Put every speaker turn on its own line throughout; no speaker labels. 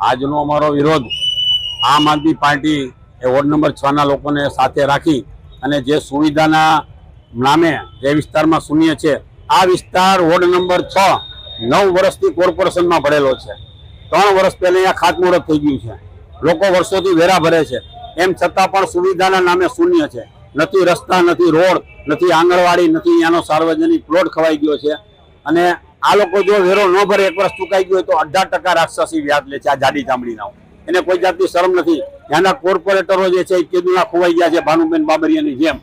આજનો અમારો વિરોધ આમ આદમી પાર્ટી એ વોર્ડ નંબર છ ના લોકોને સાથે રાખી અને જે સુવિધાના નામે જે વિસ્તારમાં શૂન્ય છે, આ વિસ્તાર વોર્ડ નંબર છ નવ વર્ષથી કોર્પોરેશનમાં ભરેલો છે. ત્રણ વર્ષ પહેલાં અહીંયા ખાતમુહૂર્ત થઈ ગયું છે. લોકો વર્ષોથી વેરા ભરે છે. એમ છતાં પણ સુવિધાના નામે શૂન્ય છે. નથી રસ્તા, નથી રોડ, નથી આંગણવાડી, નથી અહીંયાનો સાર્વજનિક પ્લોટ ખવાઈ ગયો છે. અને આ લોકો જો વેરો ન ભરે, એક વર્ષ ચૂકાઈ ગયો તો અઢાર ટકા રાક્ષસી વ્યાજ લે છે આ જાડી ચામડીના એને કોઈ જાતની શરમ નથી. ત્યાંના કોર્પોરેટરો જે છે એ કેદુના ખોવાઈ ગયા છે, ભાનુબેન બાબરિયાની જેમ.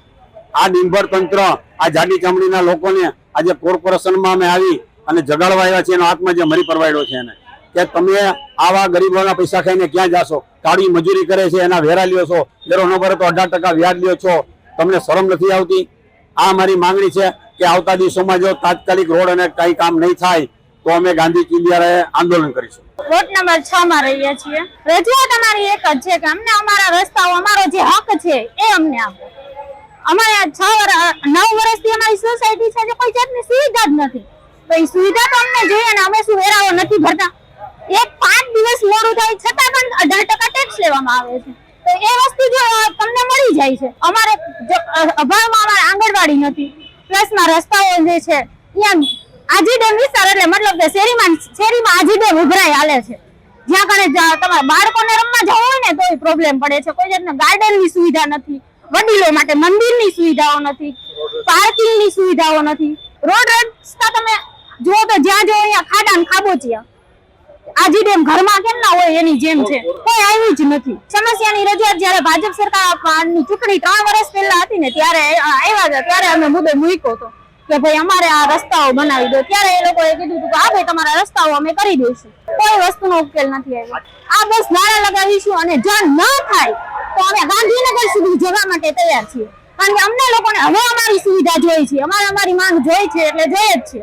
આ નિર્ભર તંત્ર, આ જાડી ચામડીના લોકોને આજે કોર્પોરેશનમાં અમે આવી અને જગાડવા આવ્યા છે એનો હાથમાં જે મરી પરવાડ્યો છે એને. કે તમે આવા ગરીબોના પૈસા ખાઈને ક્યાં જાશો? કાળી મજૂરી કરે છે, એના વેરા લ્યો છો. વેરો ન ભરે તો અઢાર ટકા વ્યાજ લ્યો છો. તમને શરમ નથી આવતી? આ મારી માંગણી છે. કે આવતા દિવસોમાં જો તાત્કાલિક રોડ અને કઈ કામ નહીં થાય, તો અમે ગાંધી ચિંધ્યારે આંદોલન કરીશું.
વોટ નંબર છ માં રહીએ છીએ. રજૂઆત અમારી એક જ છે કે અમને અમારા રસ્તાઓ, અમારો જે હક છે એ અમને આપો. અમારે છ વર્ષ નવ વર્ષથી અમારી સોસાયટી છે કોઈ જાતની સુવિધા જ નથી. તો એ સુવિધા તો અમને જોઈએ ને અમે શું વેરાઓ નથી ભરતા. એક પાંચ દિવસ મોડું થાય છતાં પણ અઢાર ટકા ટેક્સ લેવામાં આવે છે. તો એ વસ્તુ જો તમને મળી જાય છે. અમારે અભાવમાં અમારે આંગણવાડી નથી. પ્લસમાં રસ્તાઓ જે છે અહીંયા આજી ડેમ વિસ્તાર એટલે મતલબ કે શેરીમાં શેરીમાં આજી ડેમ ઉભરાઈ હાલે છે. જ્યાં કણે તમારા બાળકોને રમવા જવું હોય ને તોય પ્રોબ્લેમ પડે છે. કોઈ જાતના ગાર્ડનની સુવિધા નથી, વડીલો માટે મંદિરની સુવિધાઓ નથી પાર્કિંગની સુવિધાઓ નથી. રોડ રસ્તા તમે જુઓ તો જ્યાં જુઓ અહીંયા ખાડા ને ખાબોચિયા. આજી ડેમ ઘરમાં કેમ ના હોય એની જેમ છે? કોઈ આવી જ નથી. સમસ્યાની રજૂઆત જયારે ભાજપ સરકારની ચૂંટણી ત્રણ વર્ષ પહેલા હતી ને ત્યારે આવ્યા હતા, ત્યારે અમે મુદ્દો મૂક્યો હતો કે ભાઈ અમારે આ રસ્તાઓ બનાવી દો. ત્યારે એ લોકોએ કીધું હતું કે હા ભાઈ તમારા રસ્તાઓ અમે કરી દઈશું. કોઈ વસ્તુનો ઉકેલ નથી આવ્યો. આ બસ નારા લગાવીશું અને જો ન થાય, તો અમે ગાંધીનગર સુધી જવા માટે તૈયાર છીએ. કારણ કે અમને લોકોને હવે અમારી સુવિધા જોઈ છે. અમારે અમારી માંગ જોઈ છે એટલે જોઈએ જ છે.